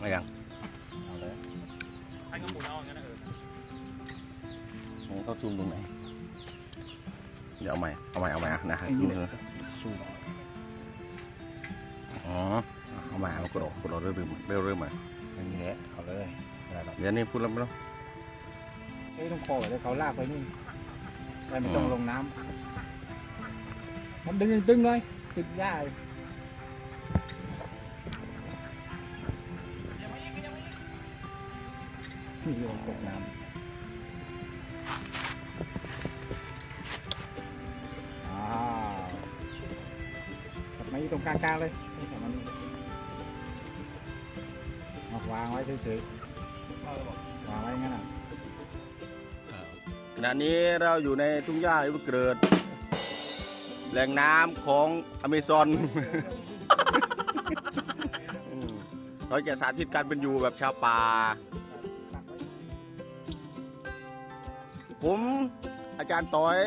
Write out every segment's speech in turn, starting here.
อะไรยังเอาเลยให้ก็หมุนเอาอย่างนั้นนะเออมันเข้าซูมตรงไหน เดี๋ยวเอาใหม่ เอาใหม่ เอาใหม่อะนะฮะซูมเลยสู้อ๋อ เอาใหม่เอากดออกกดออกเริ่มเริ่มเริ่มเริ่มใหม่อันนี้แหละเอาเลยอะไรหรอกเดี๋ยวนี้พูดแล้วไม่ต้องเอ้ยต้องคอเดี๋ยวเขาลากไปนี่ไปไม่ต้องลงน้ำมันดึงดึงเลยติดยาก ที่โยนตกน้ำอ้าวกลับมาอยู่ตรงกลางๆเลยให้มันเอาวางไว้เฉยๆวางไว้งั้นอะขณะนี้เราอยู่ในทุ่งหญ้าอิวเกิด แหล่งน้ำของอเมซอน เราจะสาธิตการเป็นอยู่แบบชาวป่า ผมอาจารย์ต้อย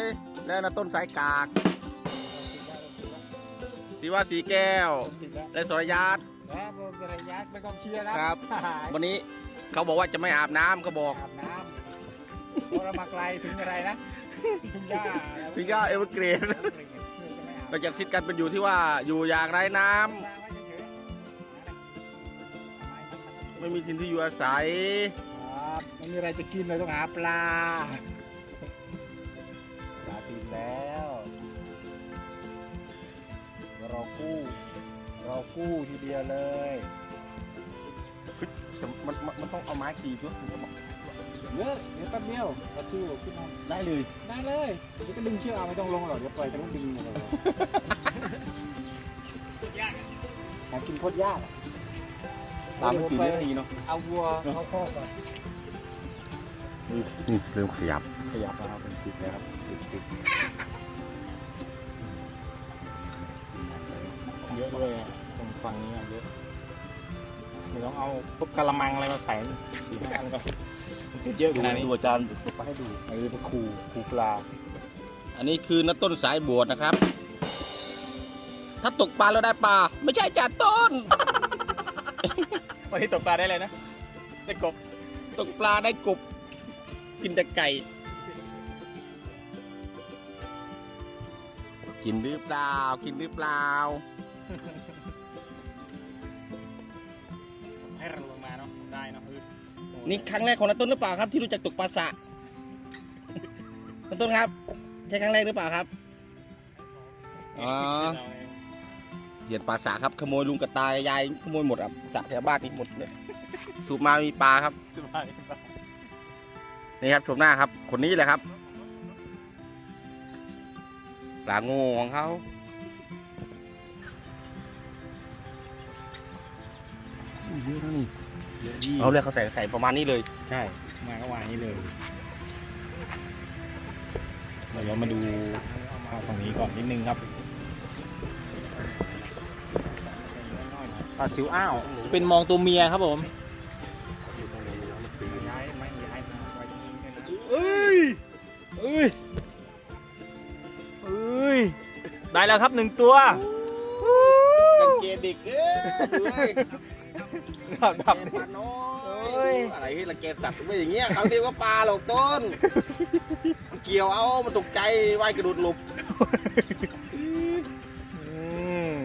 และนาต้นสายกากศิวาสีแก้วติดแล้วและสรยาตแล้วบนระยะเป็นกองเชียร์นะครับ วันนี้เขาบอกว่าจะไม่อาบน้ำเขาบอกอาบน้ำเพราะเรามาไกลถึงอะไรนะถึงหญ้าทุ่งหญ้าเอเวอร์เกรดจะไม่อาบเราจะซิดกันเป็นอยู่ที่ว่าอยู่อย่างไรน้ำวางไว้เฉยๆไม่มีทินที่อยู่อาศัยครับไม่มีอะไรจะกินเลยต้องหาปลา กู้ เรากู้ทีเดียวเลยแต่มันมันมันต้องเอาไม้ตีด้วยเยอะเดี๋ยวแป๊บเดียวปลาซิวขึ้นมาได้เลย ได้เลยเดี๋ยวก็ดึงเชือกเอาไม่ต้องลงหรอกเดี๋ยวปล่อยแต่ต้องดึงเลยหากินโคตรยากอะตามไม่ตีไม่ตีเนาะเอาวัวเข้าคอกก่อนนี่เริ่มขยับขยับมาครับเป็นติดแล้วครับติดติด อะเลยอะตรงฝั่งนี้อะเยอะไม่ต้องเอาพวกกะละมังอะไรมาใส่สี่ห้าอันก็ติดเยอะขนาดนี้ดูอาจารย์ไปให้ดูอันนี้เป็นคูคูปลา อันนี้คือนักต้นสายบวชนะครับ ถ้าตกปลาแล้วได้ปลา ไม่ใช่จ่าต้น วันนี้ตกปลาได้เลยนะ ได้กบ ตกปลาได้กบ กินแต่ไก่ กินหรือเปล่า กินหรือเปล่า ให้เราลงมาเนาะได้เนาะคือนี่ครั้งแรกของนักต้นหรือเปล่าครับ ที่รู้จักตกปลาสะนักต้นครับ ใช่ครั้งแรกหรือเปล่าครับอ๋อเหยียดปลาสะครับขโมยลุงกระตายยายขโมยหมดอะสระแถวบ้านนี่หมดเลยสูบมามีปลาครับสบายนี่ครับชมหน้าครับ คนนี้แหละครับปลาโง่ของเขา เยอะดีเอาเลยเขาใส่ใส่ประมาณนี้เลย ใช่ มาก็วางอย่างนี้เลยเดี๋ยวเรามาดูเอาฝั่งนี้ก่อนนิดนึงครับปลาซิวอ้าว เป็นมองตัวเมียครับผมย้ายไม่ย้ายมาไว้ที่นี่เลยนะเอ้ยเอ้ยเอ้ย ได้แล้วครับหนึ่งตัวกังเกงเด็กเอ้ย ด้วยดับดับปลาน้อเอ้ยยอะไรที่รังเกงสัตว์ไม่อย่างเงี้ยเขาเรียกว่าปลาหรอกต้นมันเกี่ยวเอามันตกใจว่ายกระโดดหลบอืม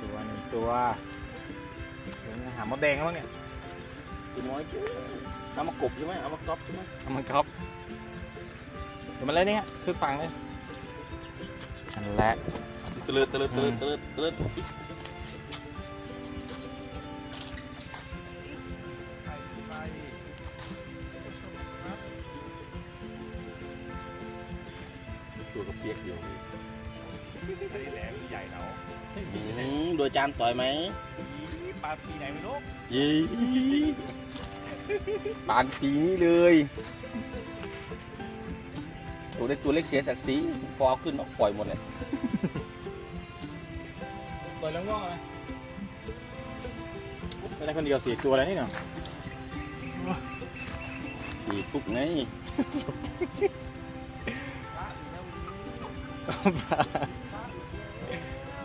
ตัวหนึ่งตัวเดี๋ยวจะหามดแดงแล้วเนี่ยตัวน้อยเจ้เอามากบใช่ไหมเอามากรอบใช่ไหมเอามันครับเดี๋ยวมันเลยเนี่ยขึ้นฝั่งเลยอันแรก ตะลึดตะลึดตะลึดตะลึดตะลึดตัวกับเปียกอยู่อันนี้แหลมใหญ่แล้วอืมโดยจานต่อยไหมปลาปีไหนไม่รู้ยี่ปานปีนี้เลยตัวเล็กตัวเล็กเสียศักดิ์ศรีพอเอาขึ้นออกปล่อยหมดเลยเปิ ดแล้วง่วงไหมได้คนเดียวสี่ตัวแล้วนี่เนาะปีปุ๊บไง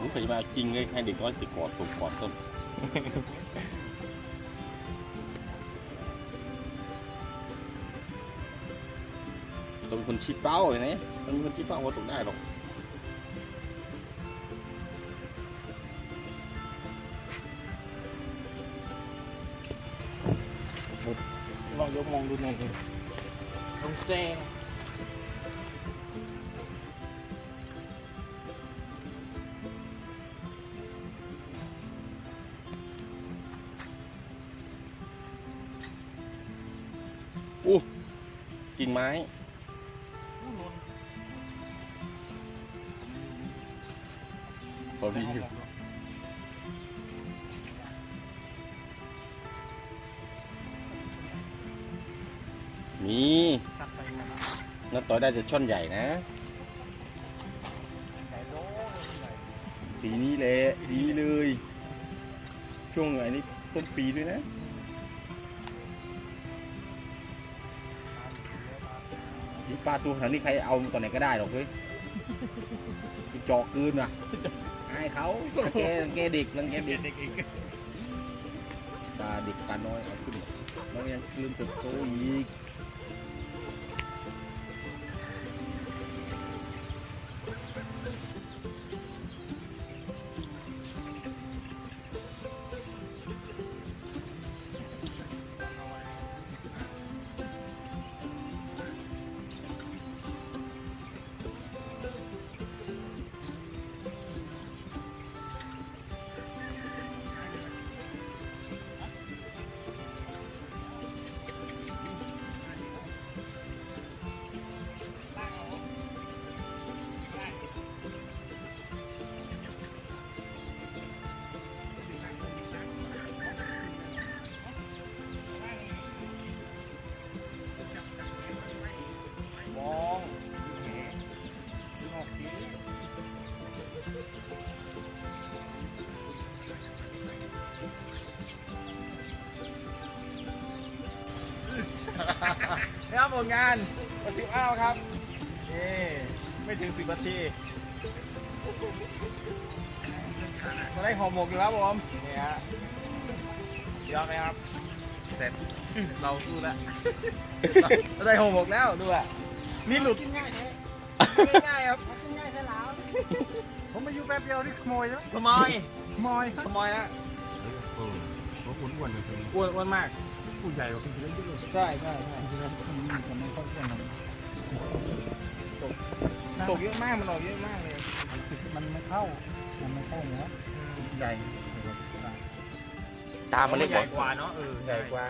นี่เคยมาจริงเลยให้เด็กน้อยติดกอดตกกอดต้นต้องเป็นคนชี้เป้าเลยนะต้องเป็นคนชี้เป้าว่าตกได้หรอก ยกมองดูหน่อยสิตรงแจ้งกิ่งไม้พอดีอยู่ มีตัดไปหมดแล้วนัดต่อยได้จะช่อนใหญ่นะ แต่โดนใหญ่ปีนี้แหละดีเลย ช่วงไอ้นี้ต้นปีด้วยนะ นี่ปลาตัวขนาดนี้ใครเอาตอนไหนก็ได้หรอกเฮ้ยจอกคืนอะให้เขารังแกรังแกเด็กรังแกเด็กเด็กอีกตาเด็กปลาน้อยเอาขึ้นแล้วยังลืมเติบโตอีก ผลงานประสิบอ้าวครับนี่ไม่ถึงสิบนาทีก็ได้ห่อหมกอยู่ครับผมนี่ฮะยอดไหมครับ เสร็จเราสู้แล้วเราได้ห่อหมกแล้วดูอะนี่หลุดกินง่ายเลยง่ายๆครับกินง่ายใช่แล้วผมมาอยู่แป๊บเดียวนี่ขโมยแล้วขโมยขโมยขโมยแล้วเออผมอ้วนๆเลยอ้วนอ้วนมาก ผู้ใหญ่กว่าพี่เยอะเลยใช่ใช่ใช่พี่เยอะคนนี้คนนี้เขาอ้วนตกเยอะมากมันออกเยอะมากเลยมันไม่เข้ามันไม่เข้าเนื้อใหญ่ตามันเล็กใหกญ่ว่ากว่าเนาะเออใหญ่กว่า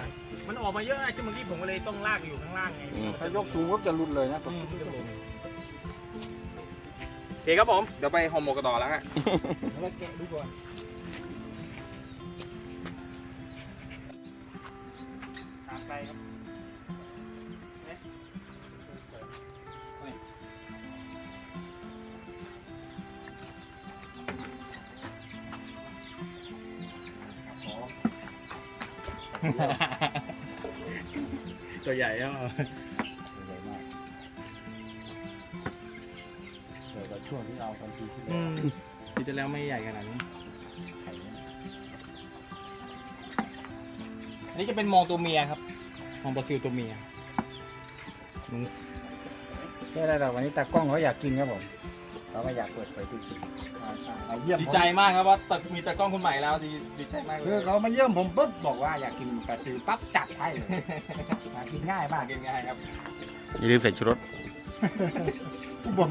มันออกมาเยอะนะจนเมื่อกี้ผมก็เลยต้องลากอยู่ข้างล่างไงถ้ายกสูงก็จะหลุดเลยนะอืมจะหลุดโอเคครับผม เดี๋ยวไปห่อหมกกันต่อแล้วฮะแล้วแกะดูก่อน ครับตัวใหญ่แล้วใหญ่มากเดี๋ยวก็ช่วงที่เอากันทีที่แล้อืวมทีที่แล้วไม่ใหญ่ขนาดนี้ไข่เนี่ยอันนี้จะเป็นมองตัวเมียครับ มองบราซิลตัวเมียแค่ไรหรอกวันนี้ตากล้องเขาอยากกินครับผมเขาไม่อยากเปิดเผยจริงๆมาเยี่ยมดีผมใจมากครับว่าตัดมีตากล้องคนใหม่แล้วดีดีใจมากเลคือยเขามาเยี่ยมผมปุ๊บบอกว่าอยากกินปลาซิวปั๊บจัดให้เลยหากินง่ายมากกินง่ายครับอย่าลืมใส่ชูรสผู้บ่ม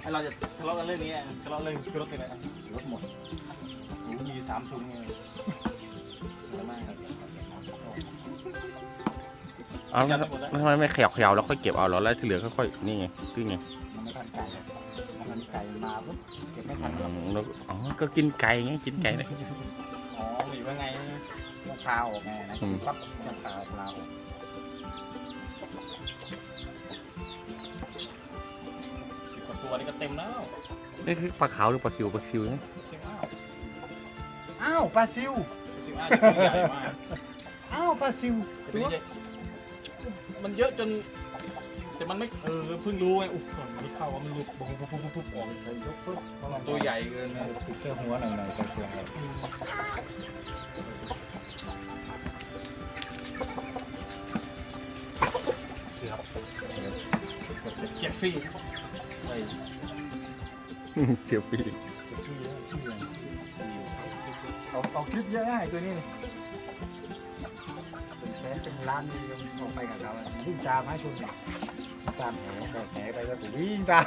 ไอเราจะทะเลาะกันเรื่องนี้อะทะเลาะเรื่องคือรถเป็นไรครับรถหมดโอ้โหมีสามถุงเลย เอาแล้วทำไมไม่เขย่าเขย่าแล้วค่อยเก็บเอาเหรอแล้วที่เหลือค่อยๆนี่ไงคือไงมันไม่ทันไก่มันไก่มาปุ๊บเก็บไม่ทันอืมแล้วอ๋อก็กินไก่ไงกินไก่นะอ๋อหรือว่าไงมะพร้าวออกไงนะอืมปั๊บมะพร้าวมะพร้าวสิบกว่าตัวนี่ก็เต็มแล้วนี่คือปลาขาวหรือปลาซิวปลาซิวนะสิบอ้าวอ้าวปลาซิวสิบอ้าวจะตัวใหญ่มากอ้าวปลาซิวแต่ตัวนี้จะ มันเยอะจน แต่มันไม่เออเพิ่งรู้ไงอุ๊ยมันเข้าว่ามันหลุดปุ๊บปุ๊บปุ๊บปุ๊บออกไปยยกปุ๊บเพราะมันตัวใหญ่เกินนะติดแค่หัวหน่อยๆก็เพียงแล้วกดเสร็จเจ็ดฟรีไปเทียวปีเก็บชื่เอาเอาคลิปเยอะง่ายตัวนี้ สนเป็นล้านนี่ยังออกไปกับเขาอะวิ่งตามให้ชนเนี่ยตามแหแบกแหไปแล้วก็วิ่งตาม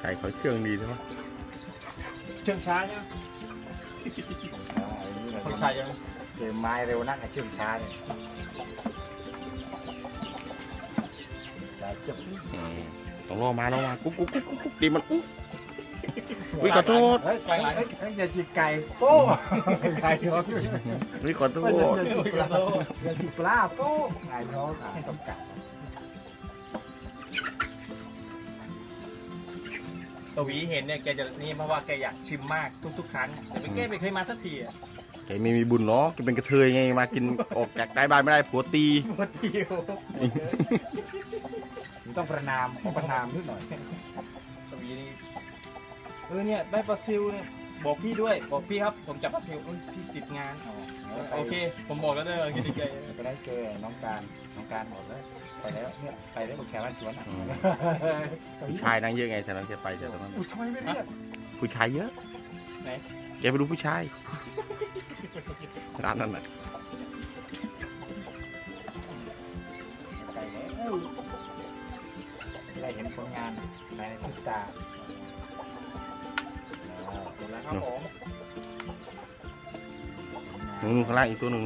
ไก่เขาเชื่องดีใช่ไหมเชิงช้าใช่ไหมคนชายยังเกมไม้เร็วนักไอ้เชื่องช้าเนี่ยแต่เจ็บอืมต้องรอมาลองมากุ๊กกุ๊กกุ๊กกุ๊กกุ๊กดีมันอุ๊ วิขอโทษเฮ้ยไก่เฮ้ยเฮ้ยอย่าจิกไก่โป้ไก่ท้องวิขอโทอย่าษจิกปลาอย่าจิกปลาโป้ไก่ท้องอะต้องกัดตวีเห็นเนี่ยแกจะนี่เพราะว่าแกอยากชิมมากทุกๆครั้งแต่เป็นแกไม่เคยมาสักทีอะแกไม่มีบุญหรอกแกเป็นกระเทยไงมากินออกจากใต้บ้านไม่ได้ผัวตีหมดทีโอมันต้องประนามขอประนามนิดหน่อยตวีนี่ เออเนี่ยได้ปลาซิลเนี่ยบอกพี่ด้วยบอกพี่ครับผมจับปลาซิลเอ้ยพี่ติดงานโอเค ผมบอกแล้วเด้อกินดีใจไปได้เจอน้องการน้องการหมดแล้วไปแล้วเนี่ยไปแล้วแขกบ้านสวนอะอืมผู้ชายนั่งเยอะไงแต่เราแกไปแต่ตรงนั้นอุ้ยทำไมไม่เรียกผู้ชายเยอะไหนแกไปดูผู้ชายร้านนั้นน่ะไปแล้วได้เห็นผลงานภายในทุกตา หมดแล้วครับผมนู่นข้างล่างอีกตัวหนึ่ง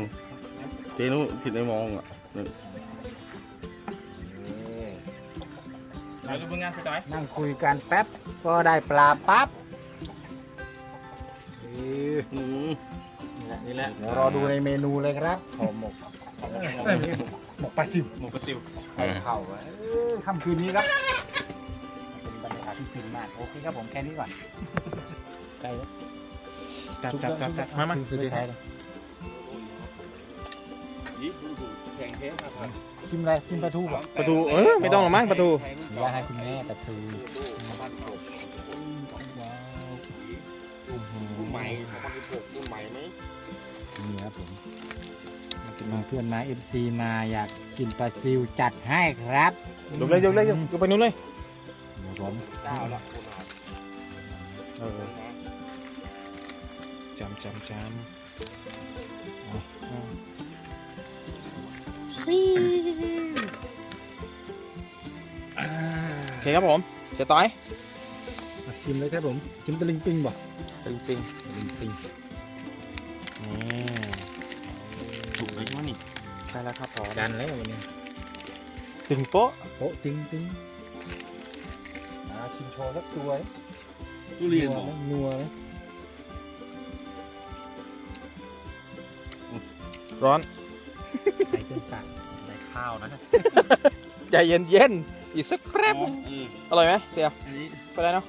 เจนู้นที่ได้มองอะเดี๋ยวดูผลงานสักหน่อยนั่งคุยกันแป๊บ ก็ได้ปลาปั๊บนี่อืมนี่แหละเดี๋ยวรอดูในเมนูเลยครับห่อหมกเอ้ยหมกปลาซิวหมูปลาซิลไข่เผาเอ้ยค่ำคืนนี้ครับเป็นบรรยากาศที่ฟินมาก โอเคครับผมแค่นี้ก่อน ใกล้แล้วจับจับจับจับมามาคือใช้เลยแข่งเทสครับกินอะไรกินปลาทูป่ะประตูเออไม่ต้องหรอกมั้งประตูอยากให้คุณแม่ปลาทูว้าวรุ่นใหม่รุ่นใหม่ไหมนี่ครับผมมาเพื่อนมาเอฟซีมาอยากกินปลาซิวจัดให้ครับยกเลยยกเลยยกไปนู้นเลยครับผมเจ้าละเออ จำจำจำโอเคครับผม เสียต้อยมาชิมเลยครับผม ชิมตะลิงปิงบ่จริงจริงตะลิงปิงนี่ถูกเลยมั้งนี่ใช่แล้วครับผมจันแล้ววันนี้ตึงโป๊ะโป๊ะติ้งติ้งมาชิมโชว์สักตัวทุเรียนบอกนัวไห ร้อนใส่เครื่องปั่นได้ข้าวนะใจเย็นเย็นๆอีกสักแป๊บนึงอืมอร่อยไหมเสียอันนี้ไปได้เนาะ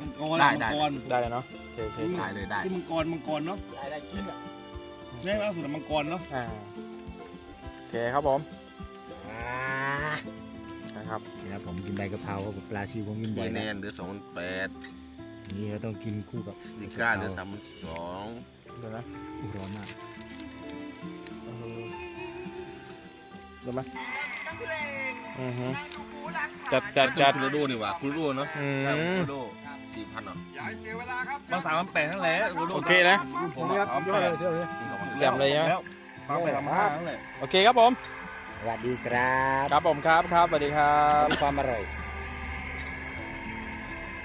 มังกรได้ได้ได้เลยเนาะโอเคโอเคได้เลยได้ ที่มังกรมังกรเนาะได้ได้กินอะแม่ล่าสุดมังกรเนาะอ่าโอเคครับผมอ่านะครับนี่ครับผมกินใบกะเพราครับปลาซิวผมกินบ่เยอยแนนะนเหลือสองพันแปดนี่เราต้องกินคู่กับซิก้าเหลือสามพันสองเดี๋ยวนะอุร้อนมาก เออเดี๋ยวมาอือฮึจัดจัดจัดคุณโดนี่หว่าคุณโดเนาะใช่คุมณโดสี่พันเหรอต้องสามพันแปดทั้งแหละโอเคนะผมสามพันแปดเที่ยวเลยแจ่มเลยใช่ไหมามพันสามห้าทั้งแหละโอเคครับผมสวัสดีครับ ครับผมครับครับสวัสดีครับความอร่อย